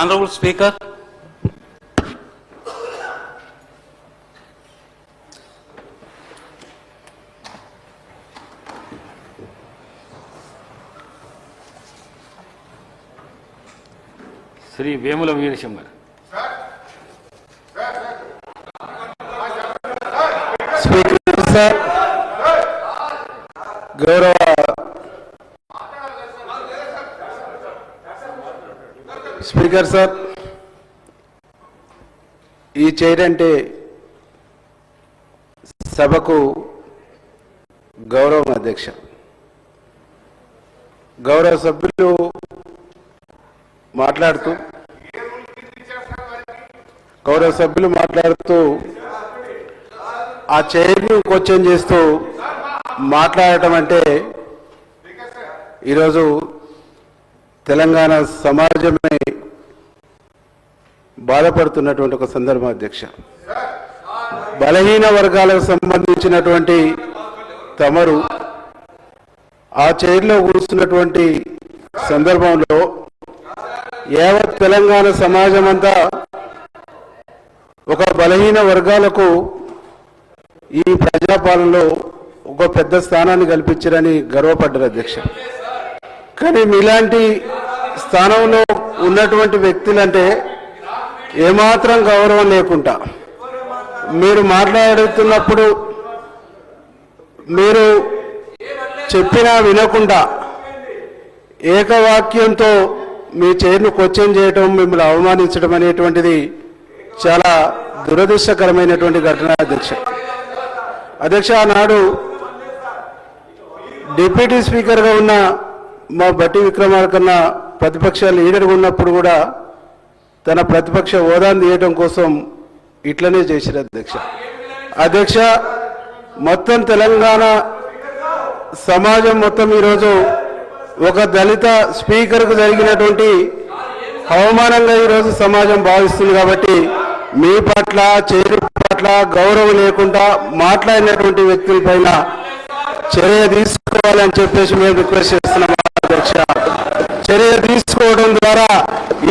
Honorable Speaker, Shri Vemula గారు speaker sir గౌరవ speaker sir ఈ చైర్ అంటే సభకు గౌరవం అధ్యక్ష. గౌరవ సభ్యులు మాట్లాడుతూ గౌరవ సభ్యులు మాట్లాడుతూ ఆ చైర్ను క్వశ్చన్ చేస్తూ మాట్లాడటం అంటే ఈరోజు తెలంగాణ సమాజమే బాధపడుతున్నటువంటి ఒక సందర్భం అధ్యక్ష. బలహీన వర్గాలకు సంబంధించినటువంటి తమరు ఆ చైర్లో కూర్చున్నటువంటి సందర్భంలో యావత్ తెలంగాణ సమాజం అంతా ఒక బలహీన వర్గాలకు ఈ ప్రజాపాలనలో ఒక పెద్ద స్థానాన్ని కల్పించారని గర్వపడ్డారు అధ్యక్ష. కానీ మీలాంటి స్థానంలో ఉన్నటువంటి వ్యక్తులంటే ఏమాత్రం గౌరవం లేకుండా మీరు మాట్లాడుతున్నప్పుడు మీరు చెప్పినా వినకుండా ఏకవాక్యంతో మీ చేరును క్వశ్చన్ చేయటం మిమ్మల్ని అవమానించడం అనేటువంటిది చాలా దురదృష్టకరమైనటువంటి ఘటన అధ్యక్ష. అధ్యక్ష ఆనాడు డిప్యూటీ స్పీకర్గా ఉన్న మా బట్టి విక్రమార్కన్న ప్రతిపక్ష లీడర్గా ఉన్నప్పుడు కూడా తన ప్రతిపక్ష హోదాను తీయటం కోసం ఇట్లనే చేశారు అధ్యక్ష. అధ్యక్ష మొత్తం తెలంగాణ సమాజం మొత్తం ఈరోజు ఒక దళిత స్పీకర్కు జరిగినటువంటి అవమానంగా ఈరోజు సమాజం భావిస్తుంది కాబట్టి మీ పట్ల చేరు పట్ల గౌరవం లేకుండా మాట్లాడినటువంటి వ్యక్తులపైన చర్య తీసుకోవాలని చెప్పేసి మేము రిక్వెస్ట్ చేస్తున్నాం అధ్యక్ష. ద్వారా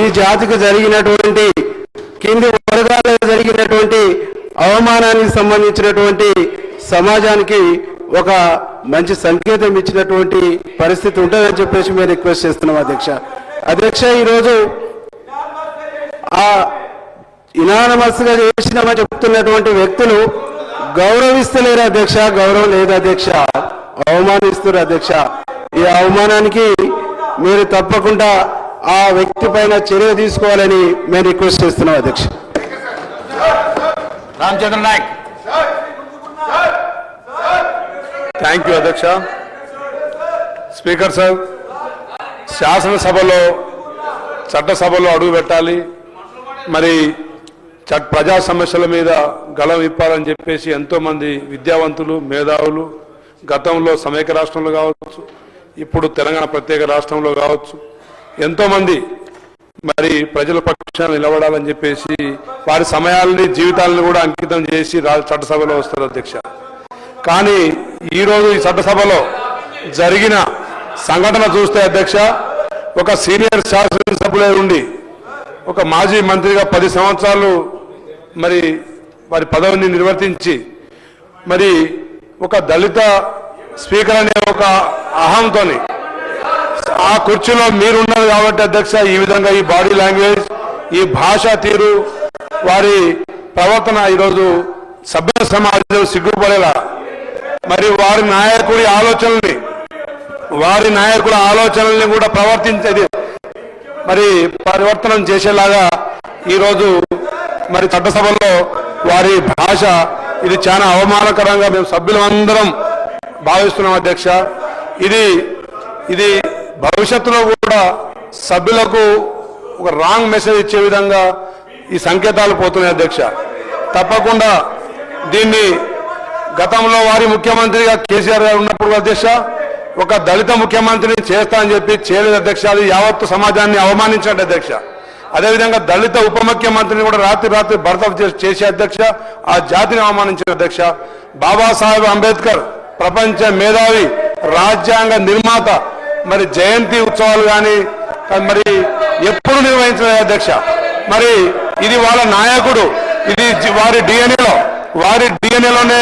ఈ జాతికి జరిగినటువంటి కింది వర్గాలకు జరిగినటువంటి అవమానానికి సంబంధించినటువంటి సమాజానికి ఒక మంచి సంకేతం ఇచ్చినటువంటి పరిస్థితి ఉంటుందని చెప్పేసి మేము రిక్వెస్ట్ చేస్తున్నాం అధ్యక్ష. అధ్యక్ష ఈరోజు ఆ ఇనానమస్గా చేసినామని చెప్తున్నటువంటి వ్యక్తులు గౌరవిస్తలేరు అధ్యక్ష గౌరవం లేదు అధ్యక్ష. అవమానిస్తున్నారు అధ్యక్ష. ఈ అవమానానికి మీరు తప్పకుండా ఆ వ్యక్తి పైన చర్య తీసుకోవాలని మేము రిక్వెస్ట్ చేస్తున్నాం అధ్యక్ష. రామచంద్ర నాయక్. థ్యాంక్ యూ అధ్యక్ష. స్పీకర్ సార్ శాసనసభలో చట్టసభలో అడుగు పెట్టాలి. మరి చట్ ప్రజా సమస్యల మీద గళం ఇప్పాలని చెప్పేసి ఎంతోమంది విద్యావంతులు మేధావులు గతంలో సమైక్య రాష్ట్రంలో కావచ్చు ఇప్పుడు తెలంగాణ ప్రత్యేక రాష్ట్రంలో కావచ్చు ఎంతోమంది మరి ప్రజల పక్షాన నిలబడాలని చెప్పేసి వారి సమయాల్ని జీవితాలను కూడా అంకితం చేసి చట్టసభలో వస్తారు అధ్యక్ష. కానీ ఈరోజు ఈ చట్టసభలో జరిగిన సంఘటన చూస్తే అధ్యక్ష ఒక సీనియర్ శాసనసభ్యులే ఉండి ఒక మాజీ మంత్రిగా పది సంవత్సరాలు మరి వారి పదవిని నిర్వర్తించి మరి ఒక దళిత స్పీకర్ అనే ఒక అహంతోని ఆ కుర్చీలో మీరున్నారు కాబట్టి అధ్యక్ష ఈ విధంగా ఈ బాడీ లాంగ్వేజ్ ఈ భాషా తీరు వారి ప్రవర్తన ఈరోజు సభ్య సమాజం సిగ్గుపడేలా. మరి వారి నాయకుడి ఆలోచనల్ని వారి నాయకుల ఆలోచనల్ని కూడా ప్రవర్తించేది మరి పరివర్తనం చేసేలాగా ఈరోజు మరి చట్టసభలో వారి భాష ఇది చాలా అవమానకరంగా మేము సభ్యులందరం భావిస్తున్నాం అధ్యక్ష. ఇది ఇది భవిష్యత్తులో కూడా సభ్యులకు ఒక రాంగ్ మెసేజ్ ఇచ్చే విధంగా ఈ సంకేతాలు పోతున్నాయి అధ్యక్ష. తప్పకుండా దీన్ని గతంలో వారి ముఖ్యమంత్రిగా కేసీఆర్ గారు ఉన్నప్పుడు అధ్యక్ష ఒక దళిత ముఖ్యమంత్రిని చేస్తా అని చెప్పి చేయలేదు అధ్యక్ష అది యావత్తు సమాజాన్ని అవమానించండి అధ్యక్ష. అదేవిధంగా దళిత ఉప ముఖ్యమంత్రిని కూడా రాత్రి రాత్రి భర్త చేసే అధ్యక్ష ఆ జాతిని అవమానించిన అధ్యక్ష. బాబాసాహెబ్ అంబేద్కర్ ప్రపంచ మేధావి రాజ్యాంగ నిర్మాత మరి జయంతి ఉత్సవాలు కానీ మరి ఎప్పుడు నిర్వహించలేదు అధ్యక్ష? మరి ఇది వాళ్ళ నాయకుడు ఇది వారి డిఎన్ఏలో వారి డిఎన్ఏలోనే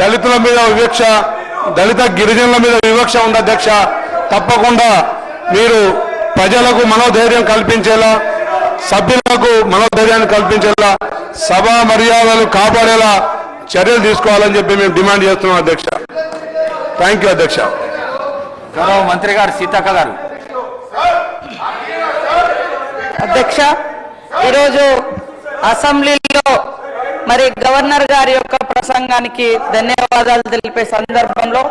దళితుల మీద వివక్ష దళిత గిరిజనుల మీద వివక్ష ఉంది అధ్యక్ష. తప్పకుండా మీరు ప్రజలకు మనోధైర్యం కల్పించేలా సభ్యులకు మనోధైర్యాన్ని కల్పించేలా సభ మర్యాదలు కాపాడేలా చర్యలు తీసుకోవాలని చెప్పి మేము డిమాండ్ చేస్తున్నాం అధ్యక్ష. థ్యాంక్ యూ అధ్యక్ష. గౌరవ మంత్రి గారు సీతక్క గారు. అధ్యక్ష ఈరోజు అసెంబ్లీలో మరి గవర్నర్ గారి యొక్క ప్రసంగానికి ధన్యవాదాలు తెలిపే సందర్భంలో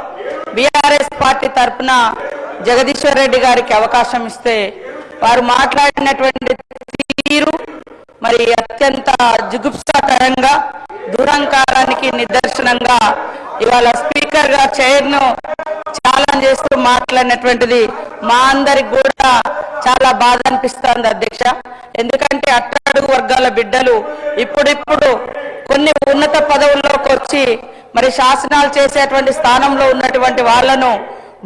బీఆర్ఎస్ పార్టీ తరఫున జగదీశ్వర్ రెడ్డి గారికి అవకాశం ఇస్తే వారు మాట్లాడినటువంటి తీరు మరి అత్యంత జుగుప్సాకరంగా దూరంకారానికి నిదర్శనంగా ఇవాళ స్పీకర్గా చాలా ను చేస్తూ మాట్లాడినటువంటిది మా అందరికి కూడా చాలా బాధ అనిపిస్తుంది అధ్యక్ష. ఎందుకంటే అట్టడుగు వర్గాల బిడ్డలు ఇప్పుడిప్పుడు కొన్ని ఉన్నత పదవుల్లోకి వచ్చి మరి శాసనాలు చేసేటువంటి స్థానంలో ఉన్నటువంటి వాళ్ళను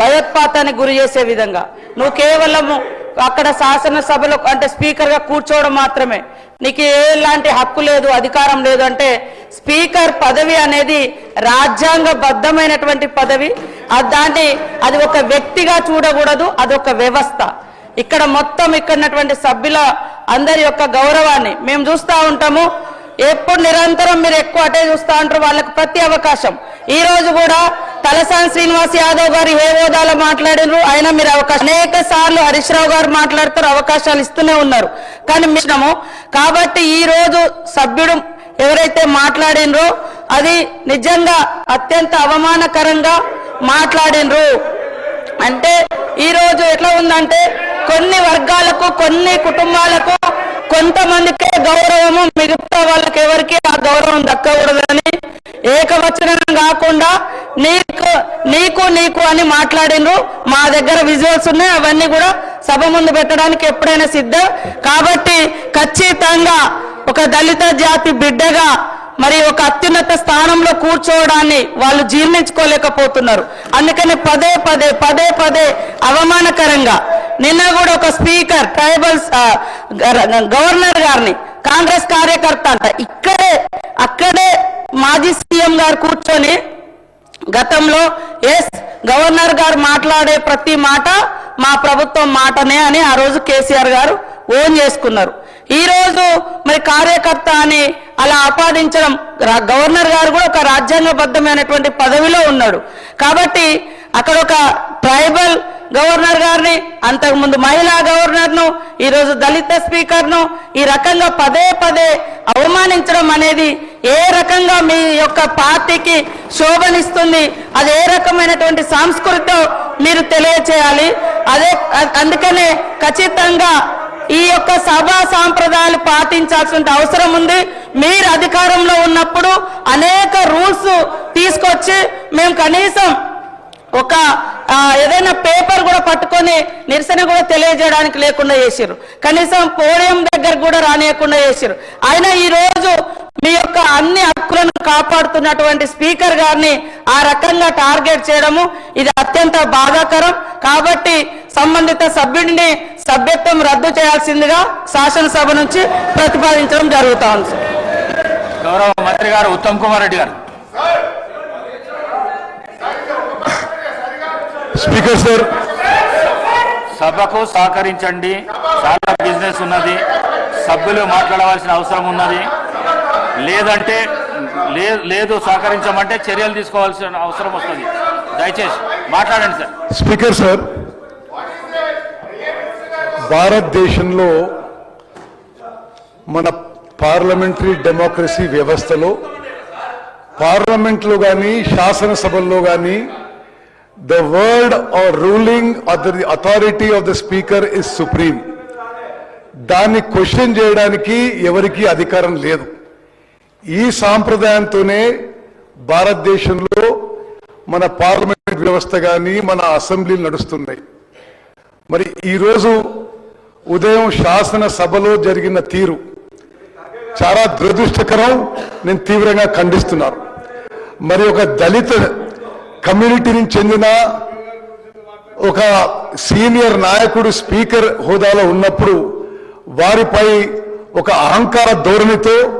భయోత్పాతానికి గురి చేసే విధంగా. నువ్వు కేవలము అక్కడ శాసనసభలో అంటే స్పీకర్గా కూర్చోవడం మాత్రమే. నీకు ఎలాంటి హక్కు లేదు అధికారం లేదు అంటే స్పీకర్ పదవి అనేది రాజ్యాంగబద్ధమైనటువంటి పదవి. దాన్ని అది ఒక వ్యక్తిగా చూడకూడదు అది ఒక వ్యవస్థ. ఇక్కడ మొత్తం ఇక్కడ ఉన్నటువంటి సభ్యుల అందరి యొక్క గౌరవాన్ని మేము చూస్తూ ఉంటాము. ఎప్పుడు నిరంతరం మీరు ఎక్కువ అటే చూస్తూ ఉంటారు వాళ్ళకి ప్రతి అవకాశం. ఈ రోజు కూడా తలసాని శ్రీనివాస్ యాదవ్ గారు ఏ హోదాలో మాట్లాడినారు అయినా మీరు అవకాశం అనేక సార్లు హరీష్ రావు గారు మాట్లాడుతారు అవకాశాలు ఇస్తూనే ఉన్నారు. కానీ మిషనము కాబట్టి ఈ రోజు సభ్యుడు ఎవరైతే మాట్లాడినరో అది నిజంగా అత్యంత అవమానకరంగా మాట్లాడినరు. అంటే ఈరోజు ఎట్లా ఉందంటే కొన్ని వర్గాలకు కొన్ని కుటుంబాలకు కొంతమందికే గౌరవము మిగతా వాళ్ళకి ఎవరికి ఆ గౌరవం దక్కకూడదని ఏకవచనం కాకుండా నీకు నీకు నీకు అని మాట్లాడినరు. మా దగ్గర విజువల్స్ ఉన్నాయి అవన్నీ కూడా సభ ముందు పెట్టడానికి ఎప్పుడైనా సిద్ధం. కాబట్టి ఖచ్చితంగా ఒక దళిత జాతి బిడ్డగా మరి ఒక అత్యున్నత స్థానంలో కూర్చోవడాన్ని వాళ్ళు జీర్ణించుకోలేకపోతున్నారు. అందుకని పదే పదే పదే పదే అవమానకరంగా నిన్న కూడా ఒక స్పీకర్ ట్రైబల్స్ గవర్నర్ గారిని కాంగ్రెస్ కార్యకర్త అంట ఇక్కడే అక్కడే మాజీ సీఎం గారు కూర్చొని గతంలో ఎస్ గవర్నర్ గారు మాట్లాడే ప్రతి మాట మా ప్రభుత్వం మాటనే అని ఆ రోజు కేసీఆర్ గారు ఓన్ చేసుకున్నారు. ఈరోజు మరి కార్యకర్త అని అలా ఆపాదించడం గవర్నర్ గారు కూడా ఒక రాజ్యాంగబద్ధమైనటువంటి పదవిలో ఉన్నాడు. కాబట్టి అక్కడ ఒక ట్రైబల్ గవర్నర్ గారిని అంతకుముందు మహిళా గవర్నర్ను ఈరోజు ఈ రోజు దళిత స్పీకర్ను ఈ రకంగా పదే పదే అవమానించడం అనేది ఏ రకంగా మీ యొక్క పార్టీకి శోభనిస్తుంది అది ఏ రకమైనటువంటి సంస్కృతితో మీరు తెలియచేయాలి. అదే అందుకనే ఖచ్చితంగా ఈ యొక్క సభా సాంప్రదాయాలు పాటించాల్సిన అవసరం ఉంది. మీరు అధికారంలో ఉన్నప్పుడు అనేక రూల్స్ తీసుకొచ్చి మేము కనీసం ఒక ఏదైనా పేపర్ కూడా పట్టుకొని నిరసన కూడా తెలియజేయడానికి లేకుండా చేసిరు కనీసం పోడియం దగ్గర కూడా రానియకుండా చేసిరు అయినా ఈరోజు మీ యొక్క అన్ని హక్కులను కాపాడుతున్నటువంటి స్పీకర్ గారిని ఆ రకంగా టార్గెట్ చేయడము ఇది అత్యంత బాధాకరం. కాబట్టి సంబంధిత సభ్యుడిని సభ్యత్వం రద్దు చేయాల్సిందిగా శాసనసభ నుంచి ప్రతిపాదించడం జరుగుతా ఉంది సార్. గౌరవ మంత్రి గారు ఉత్తమ్ కుమార్ రెడ్డి గారు. Speaker sir. సభకు సహకరించండి. చాలా బిజినెస్ ఉన్నది. సభ్యులు మాట్లాడవలసిన అవసరం ఉన్నది. లేదంటే లేదు సహకరించమంటే చర్యలు తీసుకోవాల్సిన అవసరం వస్తుంది. దయచేసి మాట్లాడండి సార్. స్పీకర్ సార్ భారతదేశంలో మన పార్లమెంటరీ డెమోక్రసీ వ్యవస్థలో పార్లమెంట్లో కానీ శాసనసభల్లో కానీ the word or ruling or authority of the speaker is supreme. దాన్ని క్వశ్చన్ చేయడానికి ఎవరికీ అధికారం లేదు. ఈ సాంప్రదాయంతోనే భారతదేశంలో మన పార్లమెంట్ వ్యవస్థ కానీ మన అసెంబ్లీలు నడుస్తున్నాయి. మరి ఈరోజు ఉదయం శాసనసభలో జరిగిన తీరు చాలా దురదృష్టకరం నేను తీవ్రంగా ఖండిస్తున్నాను. మరి ఒక దళిత కమ్యూనిటీని చెందిన ఒక సీనియర్ నాయకుడు స్పీకర్ హోదాలో ఉన్నప్పుడు వారిపై ఒక అహంకార ధోరణితో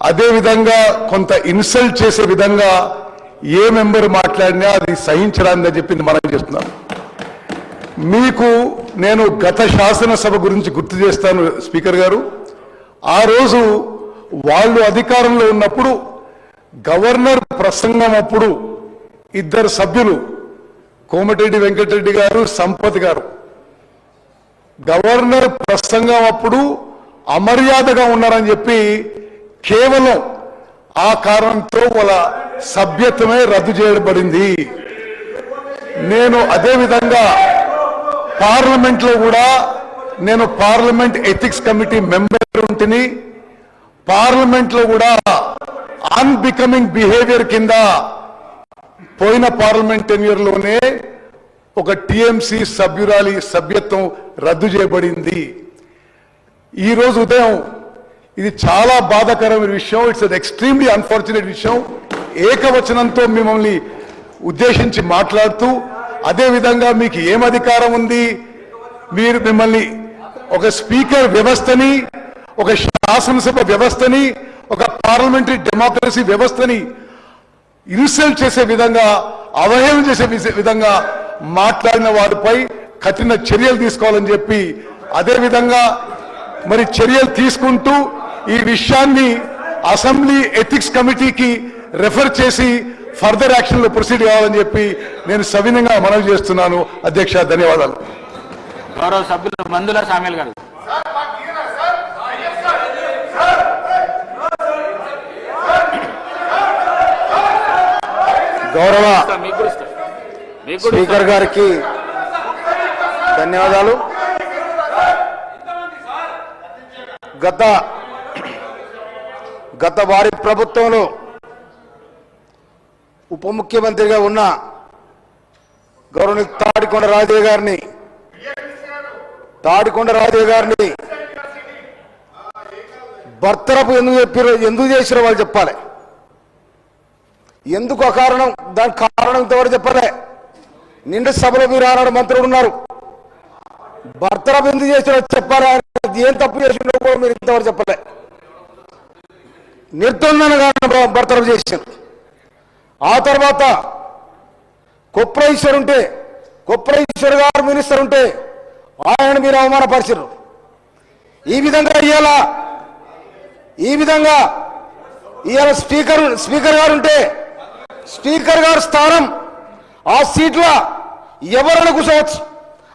అదేవిధంగా కొంత ఇన్సల్ట్ చేసే విధంగా ఏ మెంబర్ మాట్లాడినా అది సహించరాదని చెప్పింది మనం చేస్తున్నాను మీకు నేను గత శాసనసభ గురించి గుర్తు చేస్తాను స్పీకర్ గారు. ఆ రోజు వాళ్ళు అధికారంలో ఉన్నప్పుడు గవర్నర్ ప్రసంగం అప్పుడు ఇద్దరు సభ్యులు కోమటిరెడ్డి వెంకటరెడ్డి గారు సంపత్ గారు. గవర్నర్ ప్రసంగం అప్పుడు అమర్యాదగా ఉన్నారని చెప్పి కేవలం ఆ కారణంతో వాళ్ళ సభ్యత్వమే రద్దు చేయబడింది. నేను అదే విధంగా పార్లమెంట్లో కూడా నేను పార్లమెంట్ ఎథిక్స్ కమిటీ మెంబర్ ఉంటిని. పార్లమెంట్లో కూడా అన్బికమింగ్ బిహేవియర్ కింద పోయిన పార్లమెంట్ టెన్యూర్లోనే ఒక టిఎంసి సభ్యురాలి సభ్యత్వం రద్దు చేయబడింది. ఈరోజు ఉదయం ఇది చాలా బాధాకరమైన విషయం. ఇట్స్ అన్ ఎక్స్ట్రీమ్లీ అన్ఫార్చునేట్ విషయం. ఏకవచనంతో మిమ్మల్ని ఉద్దేశించి మాట్లాడుతూ అదే విధంగా మీకు ఏం అధికారం ఉంది? మీరు మిమ్మల్ని ఒక స్పీకర్ వ్యవస్థని ఒక శాసనసభ వ్యవస్థని ఒక పార్లమెంటరీ డెమోక్రసీ వ్యవస్థని ఇన్సల్ట్ చేసే విధంగా అవహేళన చేసే విధంగా మాట్లాడిన వారిపై కఠిన చర్యలు తీసుకోవాలని చెప్పి అదేవిధంగా మరి చర్యలు తీసుకుంటూ ఈ విషయాన్ని అసెంబ్లీ ఎథిక్స్ కమిటీకి రెఫర్ చేసి ఫర్దర్ యాక్షన్లో ప్రొసీడ్ కావాలని చెప్పి నేను సవినంగా మనవి చేస్తున్నాను. అధ్యక్ష ధన్యవాదాలు. గౌరవ సభ్యులు మందుల సామ్యుల్ గారు. గౌరవ స్పీకర్ గారికి ధన్యవాదాలు. గత గత వారి ప్రభుత్వంలో ఉప ముఖ్యమంత్రిగా ఉన్న గౌరవ తాడికొండ రాజే గారిని తాడికొండ రాజే గారిని భర్తరపు ఎందుకు చెప్పారు ఎందుకు చేసిరో వాళ్ళు చెప్పాలి. ఎందుకు అకారణం దానికి కారణం ఇంతవరకు చెప్పలే. నిండు సభలో మీరు ఆనాడు మంత్రులు ఉన్నారు. భర్తరపు ఎందుకు చేశారో చెప్పాలి. ఏం తప్పు చేసిండో కూడా మీరు ఇంతవరకు చెప్పలే. నిర్దొందనగా భర్తరపు చేశారు ఆ తర్వాత కొప్రేశ్వర్ ఉంటే కొప్రేశ్వర్ గారు మినిస్టర్ ఉంటే ఆయన మీరు అవమానపరిచారు ఈ విధంగా ఇవాళ ఈ విధంగా ఇవాళ స్పీకర్ స్పీకర్ గారు ఉంటే స్పీకర్ గారు స్థానం ఆ సీట్ల ఎవరైనా కూర్చోవచ్చు?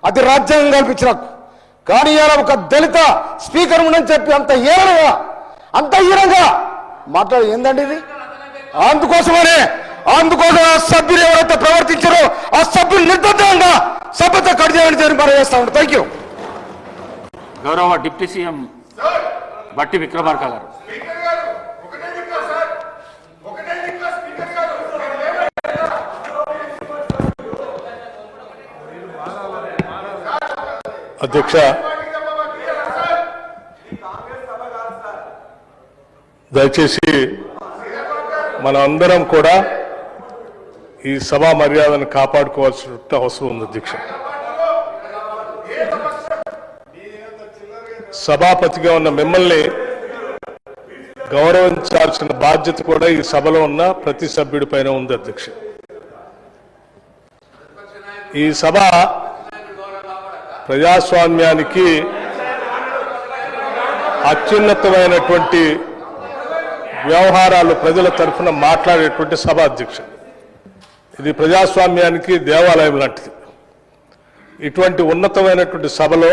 అది రాజ్యాంగం కల్పించిన కానీ ఇవాళ ఒక దళిత స్పీకర్ ఉండని చెప్పి అంత హీనంగా అంత హీనంగా మాట్లాడు ఏందండి ఇది? అందుకోసమనే అందుకోసం ఆ సభ్యులు ఎవరైతే ప్రవర్తించారో ఆ సభ్యులు నిర్బంధంగా సభ్యత కట్ చేయమని చెప్పి మనం చేస్తా ఉంటాం థ్యాంక్ యూ గౌరవ డిప్యూటీ సీఎం బట్టి విక్రమార్క గారు. అధ్యక్ష దయచేసి మన అందరం కూడా ఈ సభా మర్యాదను కాపాడుకోవాల్సిన అవసరం ఉంది అధ్యక్ష సభాపతిగా ఉన్న మిమ్మల్ని గౌరవించాల్సిన బాధ్యత కూడా ఈ సభలో ఉన్న ప్రతి సభ్యుడి పైన ఉంది అధ్యక్ష. ఈ సభ ప్రజాస్వామ్యానికి అత్యున్నతమైనటువంటి వ్యవహారాలు ప్రజల తరఫున మాట్లాడేటువంటి సభ అధ్యక్ష ఇది ప్రజాస్వామ్యానికి దేవాలయం లాంటిది. ఇటువంటి ఉన్నతమైనటువంటి సభలో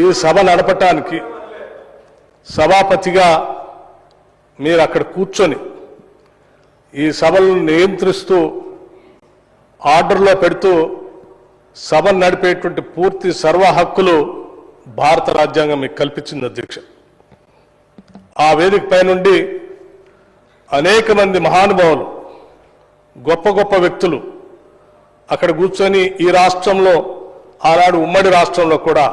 ఈ సభ నడపటానికి సభాపతిగా మీరు అక్కడ కూర్చొని ఈ సభలను నియంత్రిస్తూ ఆర్డర్లో పెడుతూ సభను నడిపేటువంటి పూర్తి సర్వ హక్కులు భారత రాజ్యాంగం మీకు కల్పించింది అధ్యక్ష. ఆ వేదిక పైనుండి అనేక మంది మహానుభావులు గొప్ప గొప్ప వ్యక్తులు అక్కడ కూర్చొని ఈ రాష్ట్రంలో ఆనాడు ఉమ్మడి రాష్ట్రంలో కూడా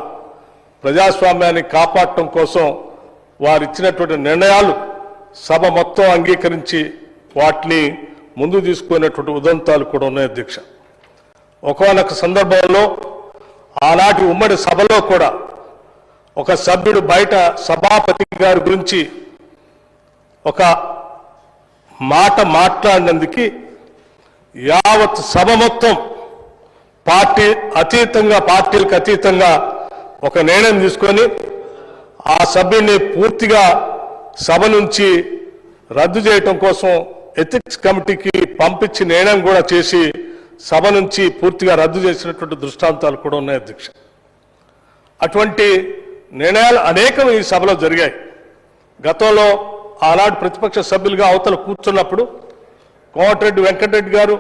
ప్రజాస్వామ్యాన్ని కాపాడటం కోసం వారు ఇచ్చినటువంటి నిర్ణయాలు సభ మొత్తం అంగీకరించి వాటిని ముందు తీసుకునేటువంటి ఉదంతాలు కూడా ఉన్నాయి అధ్యక్ష. ఒకనొక సందర్భంలో ఆనాటి ఉమ్మడి సభలో కూడా ఒక సభ్యుడు బయట సభాపతి గారి గురించి ఒక మాట మాట్లాడినందుకు యావత్ సభ మొత్తం పార్టీ అతీతంగా పార్టీలకు అతీతంగా ఒక నిర్ణయం తీసుకొని ఆ సభ్యుడిని పూర్తిగా సభ నుంచి రద్దు చేయటం కోసం ఎథిక్స్ కమిటీకి పంపించి నిర్ణయం కూడా చేసి సభ నుంచి పూర్తిగా రద్దు చేసినటువంటి దృష్టాంతాలు కూడా ఉన్నాయి అధ్యక్ష. అటువంటి నిర్ణయాలు అనేకం ఈ సభలో జరిగాయి. గతంలో ఆనాడు ప్రతిపక్ష సభ్యులుగా అవతల కూర్చున్నప్పుడు కోమటిరెడ్డి వెంకటరెడ్డి గారు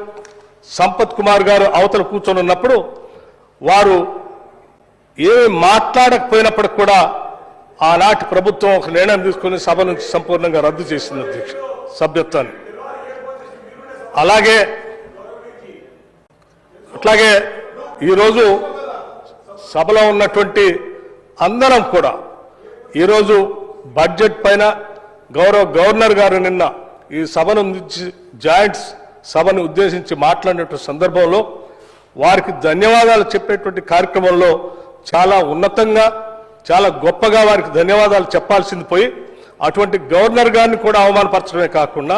సంపత్ కుమార్ గారు అవతల కూర్చొని ఉన్నప్పుడు వారు ఏమి మాట్లాడకపోయినప్పటికి కూడా ఆనాటి ప్రభుత్వం ఒక నిర్ణయం తీసుకుని సభ నుంచి సంపూర్ణంగా రద్దు చేసింది అధ్యక్ష సభ్యత్వాన్ని. అలాగే అట్లాగే ఈరోజు సభలో ఉన్నటువంటి అందరం కూడా ఈరోజు బడ్జెట్ పైన గౌరవ గవర్నర్ గారు నిన్న ఈ సభను జాయింట్స్ సభను ఉద్దేశించి మాట్లాడినటువంటి సందర్భంలో వారికి ధన్యవాదాలు చెప్పేటువంటి కార్యక్రమంలో చాలా ఉన్నతంగా చాలా గొప్పగా వారికి ధన్యవాదాలు చెప్పాల్సింది పోయి అటువంటి గవర్నర్ గారిని కూడా అవమానపరచడమే కాకుండా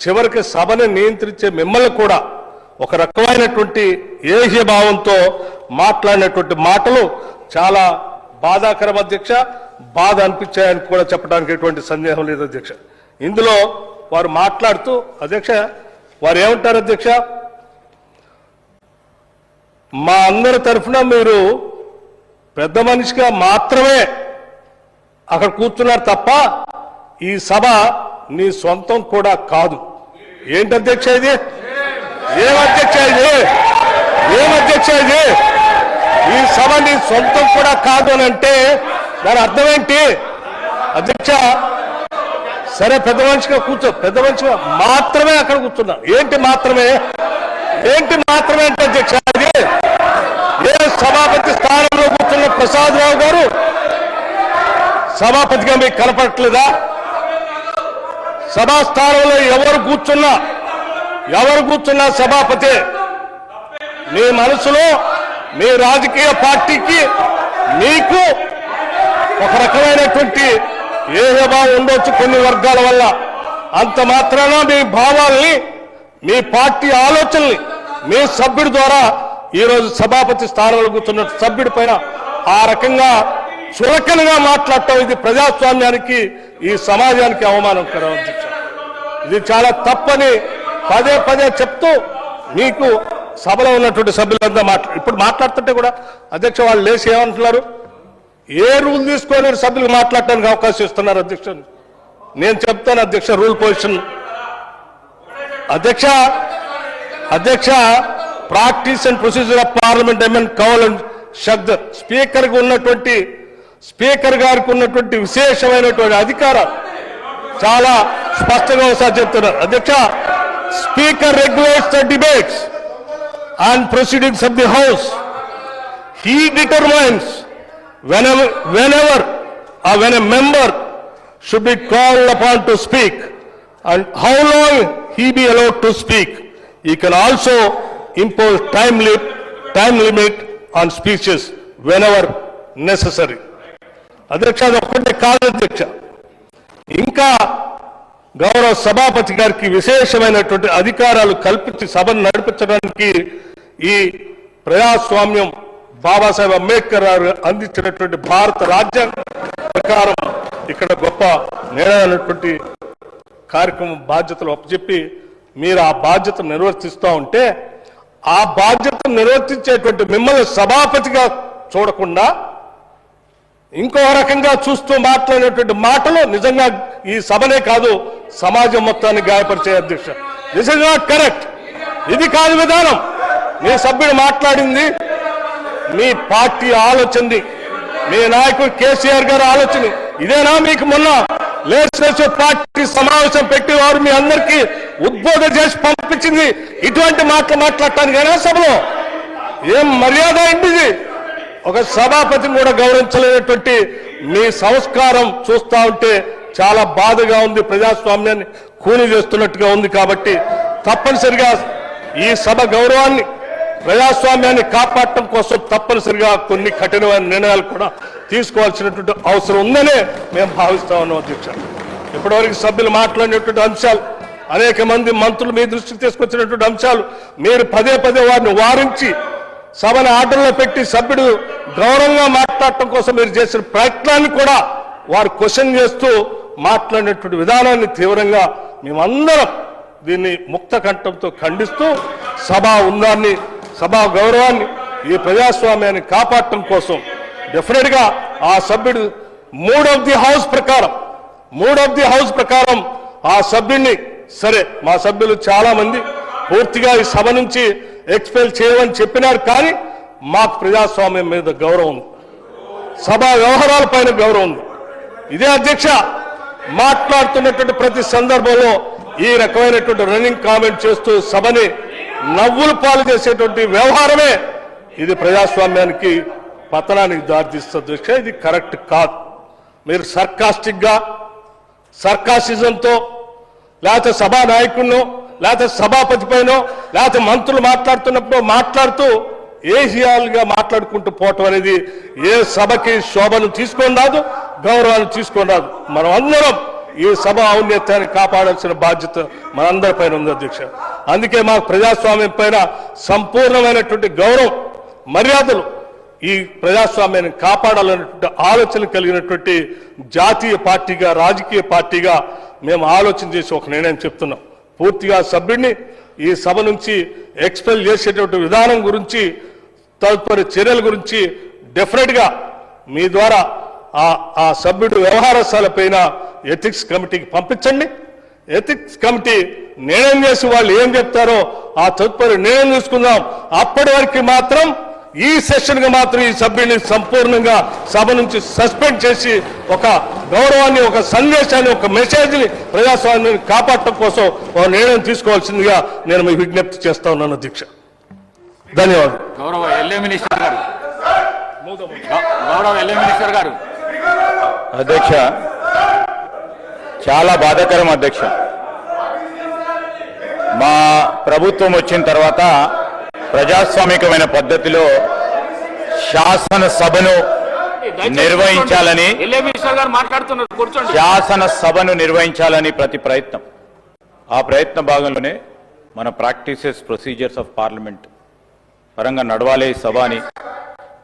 చివరికి సభని నియంత్రించే మిమ్మల్ని కూడా ఒక రకమైనటువంటి ఏహ్యభావంతో మాట్లాడినటువంటి మాటలు చాలా బాధాకరం అధ్యక్ష బాధ అనిపించాయని కూడా చెప్పడానికి ఎటువంటి సందేహం లేదు అధ్యక్ష. ఇందులో వారు మాట్లాడుతూ అధ్యక్ష వారు ఏమంటారు అధ్యక్ష? మా అందరి తరఫున మీరు పెద్ద మనిషిగా మాత్రమే అక్కడ కూర్చున్నారు తప్ప ఈ సభ నీ సొంతం కూడా కాదు. ఏంటి అధ్యక్ష ఇది? ఏం అధ్యక్ష ఇది? ఏం అధ్యక్ష ఇది? ఈ సభ నీ సొంతం కూడా కాదు అని అంటే దాని అర్థం ఏంటి? అధ్యక్ష సరే పెద్ద మనిషిగా కూర్చో. పెద్ద మనిషిగా మాత్రమే అక్కడ కూర్చున్నా. ఏంటి మాత్రమే? ఏంటి మాత్రమే అంటే అధ్యక్ష అది ఏ సభాపతి స్థానంలో కూర్చున్న ప్రసాద్ రావు గారు? సభాపతిగా మీకు కనపడట్లేదా? సభా స్థానంలో ఎవరు కూర్చున్నా? ఎవరు కూర్చున్నా సభాపతి? మీ మనసులో మీ రాజకీయ పార్టీకి మీకు ఒక రకమైనటువంటి ఏహభావం ఉండొచ్చు కొన్ని వర్గాల వల్ల. అంత మాత్రాన మీ భావాల్ని మీ పార్టీ ఆలోచనల్ని మీ సభ్యుడి ద్వారా ఈరోజు సభాపతి స్థానంలో కూర్చున్న సభ్యుడి పైన ఆ రకంగా చురకనగా మాట్లాడటం ఇది ప్రజాస్వామ్యానికి ఈ సమాజానికి అవమానకరం అధ్యక్ష ఇది చాలా తప్పని పదే పదే చెప్తూ మీకు సభలో ఉన్నటువంటి సభ్యులంతా మాట్లా ఇప్పుడు మాట్లాడుతుంటే కూడా అధ్యక్ష వాళ్ళు లేచి ఏమంటున్నారు? ఏ రూల్ తీసుకొని సభ్యులు మాట్లాడటానికి అవకాశం ఇస్తున్నారు అధ్యక్ష. నేను చెప్తాను అధ్యక్ష రూల్ పొజిషన్. అధ్యక్ష అధ్యక్ష practice and procedure of parliament M N Kaul and శబ్ద. స్పీకర్కి ఉన్నటువంటి స్పీకర్ గారికి ఉన్నటువంటి విశేషమైనటువంటి అధికారం చాలా స్పష్టంగా ఒకసారి చెప్తున్నారు. అధ్యక్ష speaker regulates the debates And proceedings of the house he determines whenever, whenever or when a member should be called upon to speak and how long he be allowed to speak. He can also impose time, li- time limit on speeches whenever necessary. అధ్యక్ష అది ఒక్కటే కాదు అధ్యక్ష ఇంకా గౌరవ సభాపతి గారికి విశేషమైనటువంటి అధికారాలు కల్పించి సభను నడిపించడానికి ఈ ప్రజాస్వామ్యం బాబాసాహెబ్ అంబేద్కర్ గారు అందించినటువంటి భారత రాజ్యాంగం ప్రకారం ఇక్కడ గొప్ప నిర్ణయమైనటువంటి కార్యక్రమం బాధ్యతలు అప్పచెప్పి మీరు ఆ బాధ్యతను నిర్వర్తిస్తూ ఉంటే ఆ బాధ్యతను నిర్వర్తించేటువంటి మిమ్మల్ని సభాపతిగా చూడకుండా ఇంకో రకంగా చూస్తూ మాట్లాడేటువంటి మాటలు నిజంగా ఈ సభనే కాదు సమాజం మొత్తాన్ని గాయపరిచే అధ్యక్ష. దిస్ ఇస్ నాట్ కరెక్ట్ ఇది కాదు విధానం. మీ సభ్యుడు మాట్లాడింది మీ పార్టీ ఆలోచనది మీ నాయకుడు కేసీఆర్ గారు ఆలోచన ఇదేనా మీకు మొన్న? లేజిస్లేటివ్ పార్టీ సమావేశం పెట్టి వారు మీ అందరికీ ఉద్బోధన చేసి పంపించింది. ఇటువంటి మాటలు మాట్లాడటానికైనా సభలో? ఏం మర్యాద అయింది ఒక సభాపతిని కూడా గౌరవించలేనటువంటి మీ సంస్కారం చూస్తా ఉంటే చాలా బాధగా ఉంది ప్రజాస్వామ్యాన్ని కూని చేస్తున్నట్టుగా ఉంది కాబట్టి తప్పనిసరిగా ఈ సభ గౌరవాన్ని ప్రజాస్వామ్యాన్ని కాపాడటం కోసం తప్పనిసరిగా కొన్ని కఠినమైన నిర్ణయాలు కూడా తీసుకోవాల్సినటువంటి అవసరం ఉందనే మేము భావిస్తా ఉన్నాం అధ్యక్ష. ఇప్పటివరకు సభ్యులు మాట్లాడినటువంటి అంశాలు అనేక మంది మంత్రులు మీ దృష్టికి తీసుకొచ్చినటువంటి అంశాలు మీరు పదే పదే వారిని వారించి సభను ఆటల్లో పెట్టి సభ్యుడు గౌరవంగా మాట్లాడటం కోసం మీరు చేసిన ప్రయత్నాన్ని కూడా వారు క్వశ్చన్ చేస్తూ మాట్లాడినటువంటి విధానాన్ని తీవ్రంగా మేమందరం దీన్ని ముక్త కంఠంతో ఖండిస్తూ సభా ఉందాన్ని సభా గౌరవాన్ని ఈ ప్రజాస్వామ్యాన్ని కాపాడటం కోసం డెఫినెట్గా ఆ సభ్యుడు మూడ్ ఆఫ్ ది హౌస్ ప్రకారం మూడ్ ఆఫ్ ది హౌస్ ప్రకారం ఆ సభ్యుడిని సరే మా సభ్యులు చాలామంది పూర్తిగా ఈ సభ నుంచి ఎక్స్పెల్ చేయమని చెప్పినారు కానీ మాకు ప్రజాస్వామ్యం మీద గౌరవం ఉంది. సభా వ్యవహారాల పైన గౌరవం ఉంది. ఇదే అధ్యక్ష మాట్లాడుతున్నటువంటి ప్రతి సందర్భంలో ఈ రకమైనటువంటి రన్నింగ్ కామెంట్ చేస్తూ సభని నవ్వులు పాలు చేసేటువంటి వ్యవహారమే ఇది ప్రజాస్వామ్యానికి పతనానికి దారితీస్తుంది అధ్యక్ష. ఇది కరెక్ట్ కాదు. మీరు సర్కాస్టిక్గా సర్కాసిజంతో లేకపోతే సభా నాయకుడినో లేకపోతే సభాపతి పైన లేకపోతే మంత్రులు మాట్లాడుతున్నప్పుడు మాట్లాడుతూ ఏసియాలుగా మాట్లాడుకుంటూ పోవటం అనేది ఏ సభకి శోభను తీసుకొని రాదు గౌరవాన్ని తీసుకొని రాదు. మనం అందరం ఈ సభ ఔన్నత్యాన్ని కాపాడాల్సిన బాధ్యత మనందరి పైన ఉంది అధ్యక్ష. అందుకే మాకు ప్రజాస్వామ్యం పైన సంపూర్ణమైనటువంటి గౌరవం మర్యాదలు ఈ ప్రజాస్వామ్యాన్ని కాపాడాలనేటువంటి ఆలోచన కలిగినటువంటి జాతీయ పార్టీగా రాజకీయ పార్టీగా మేము ఆలోచన చేసి ఒక నిర్ణయం చెప్తున్నాం. పూర్తిగా సభ్యుడిని ఈ సభ నుంచి ఎక్స్పెల్ చేసేటువంటి విధానం గురించి తదుపరి చర్యల గురించి డెఫినెట్గా మీ ద్వారా ఆ ఆ సభ్యుడు వ్యవహారశాల పైన ఎథిక్స్ కమిటీకి పంపించండి. ఎథిక్స్ కమిటీ నిర్ణయం చేసి వాళ్ళు ఏం చెప్తారో ఆ తదుపరి నిర్ణయం చూసుకుందాం. అప్పటి వరకు మాత్రం ఈ సెషన్గా మాత్రం ఈ సభ్యుని సంపూర్ణంగా సభ నుంచి సస్పెండ్ చేసి ఒక గౌరవాన్ని ఒక సందేశాన్ని ఒక మెసేజ్ని ప్రజాస్వామ్యాన్ని కాపాడటం కోసం ఒక నిర్ణయం తీసుకోవాల్సిందిగా నేను మీ విజ్ఞప్తి చేస్తా ఉన్నాను అధ్యక్ష. ధన్యవాదాలు. గౌరవ ఎల్ఏ మినిస్టర్ గారు. గౌరవ ఎల్ఏ మినిస్టర్ గారు. అధ్యక్ష చాలా బాధాకరం అధ్యక్ష. మా ప్రభుత్వం వచ్చిన తర్వాత ప్రజాస్వామికమైన పద్ధతిలో శాసనసభను నిర్వహించాలని శాసనసభను నిర్వహించాలని ప్రతి ప్రయత్నం. ఆ ప్రయత్న భాగంలోనే మన ప్రాక్టీసెస్ ప్రొసీజర్స్ ఆఫ్ పార్లమెంట్ పరంగా నడవాలి సభ అని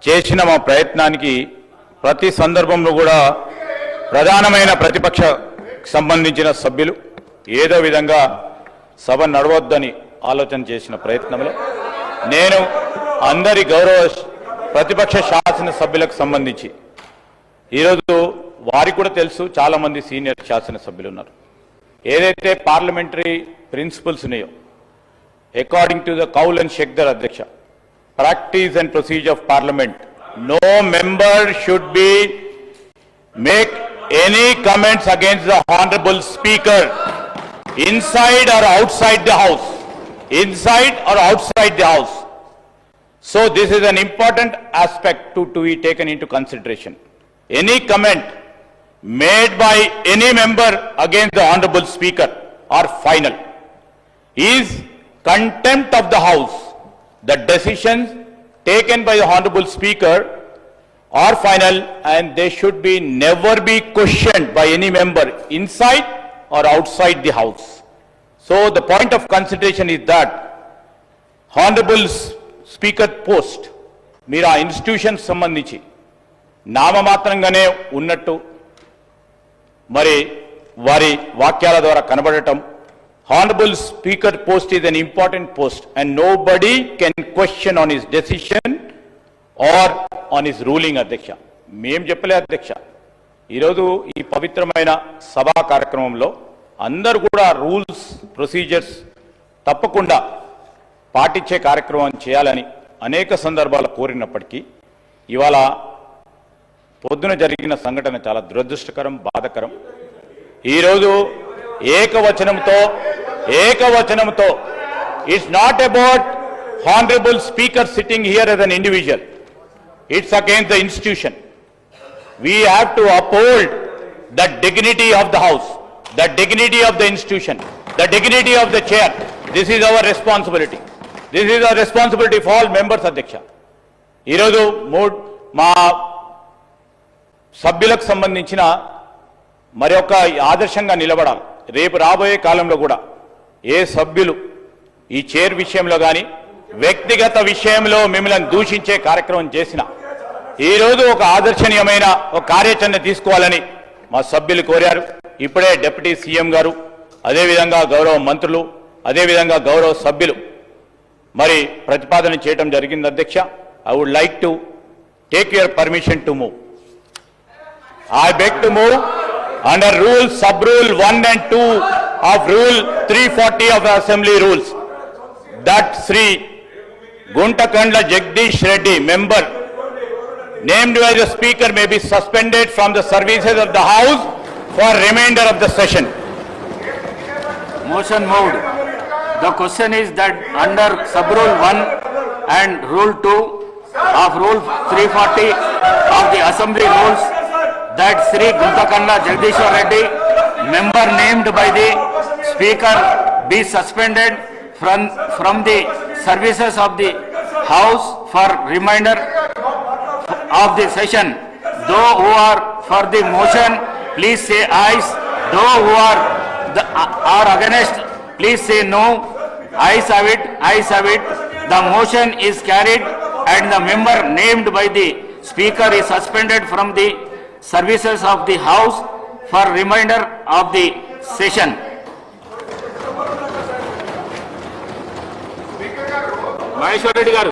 చేసిన మా ప్రయత్నానికి ప్రతి సందర్భంలో కూడా ప్రధానమైన ప్రతిపక్ష సంబంధించిన సభ్యులు ఏదో విధంగా సభ నడవద్దని ఆలోచన చేసిన ప్రయత్నంలో నేను అందరి గౌరవ ప్రతిపక్ష శాసన సభ్యులకు సంబంధించి. ఈరోజు వారికి కూడా తెలుసు చాలామంది సీనియర్ శాసనసభ్యులు ఉన్నారు ఏదైతే పార్లమెంటరీ ప్రిన్సిపల్స్ ఉన్నాయో according to the Kaul and Shakdher అధ్యక్ష practice and procedure of parliament no member should be make any comments against the honourable speaker inside or outside the house inside or outside the house. So this is an important aspect to, to be taken into consideration. Any comment made by any member against the Honorable Speaker or final is contempt of the House. The decisions taken by the Honorable Speaker are final and they should be never be questioned by any member inside or outside the House. So the point of consideration is that honourable speaker post మీరు ఆ institution సంబంధించి నామమాత్రంగానే ఉన్నట్టు మరి వారి వాక్యాల ద్వారా కనబడటం honourable speaker post is an important post and nobody can question on his decision or on his ruling అధ్యక్ష. మేం చెప్పలే అధ్యక్ష. ఈరోజు ఈ పవిత్రమైన సభా కార్యక్రమంలో అందరూ కూడా రూల్స్ ప్రొసీజర్స్ తప్పకుండా పాటించే కార్యక్రమం చేయాలని అనేక సందర్భాలు కోరినప్పటికీ ఇవాళ పొద్దున జరిగిన సంఘటన చాలా దురదృష్టకరం బాధకరం. ఈరోజు ఏకవచనంతో ఏకవచనంతో it's not about honourable speaker sitting here as an individual it's against the institution we have to uphold the dignity of the house the dignity of the institution, the dignity of the chair. This is our responsibility. This is a responsibility for all members అధ్యక్ష ఈరోజు mood మా సభ్యులకు సంబంధించిన మరి ఒక ఆదర్శంగా నిలబడాలి రేపు రాబోయే కాలంలో కూడా ఏ సభ్యులు ఈ చైర్ విషయంలో కానీ వ్యక్తిగత విషయంలో మిమ్మల్ని దూషించే కార్యక్రమం చేసిన ఈరోజు ఒక ఆదర్శనీయమైన ఒక కార్యాచరణ తీసుకోవాలని మా సభ్యులు కోరారు ఇప్పుడే డిప్యూటీ సీఎం గారు అదేవిధంగా గౌరవ మంత్రులు అదేవిధంగా గౌరవ సభ్యులు మరి ప్రతిపాదన చేయటం జరిగింది అధ్యక్ష. I would like to take your permission to move I beg to move under rule sub rule one and two of rule three forty of assembly rules that Shri Guntakandla Jagadish Reddy member named wise speaker may be suspended from the services of the house for remainder of the session. Motion moved. The question is that under sub-rule 1 and rule 2 of rule 340 of the assembly rules, that Sri Guntakanda Jagdishwar Reddy, member named by the speaker, be suspended from, from the services of the house for remainder of the session. Those who are for the motion, please say ayes. Those who are the, are against, please say no. Ayes have it, ayes have it. The motion is carried and the member named by the speaker is suspended from the services of the house for remainder of the session. Maheshwar Reddy గారు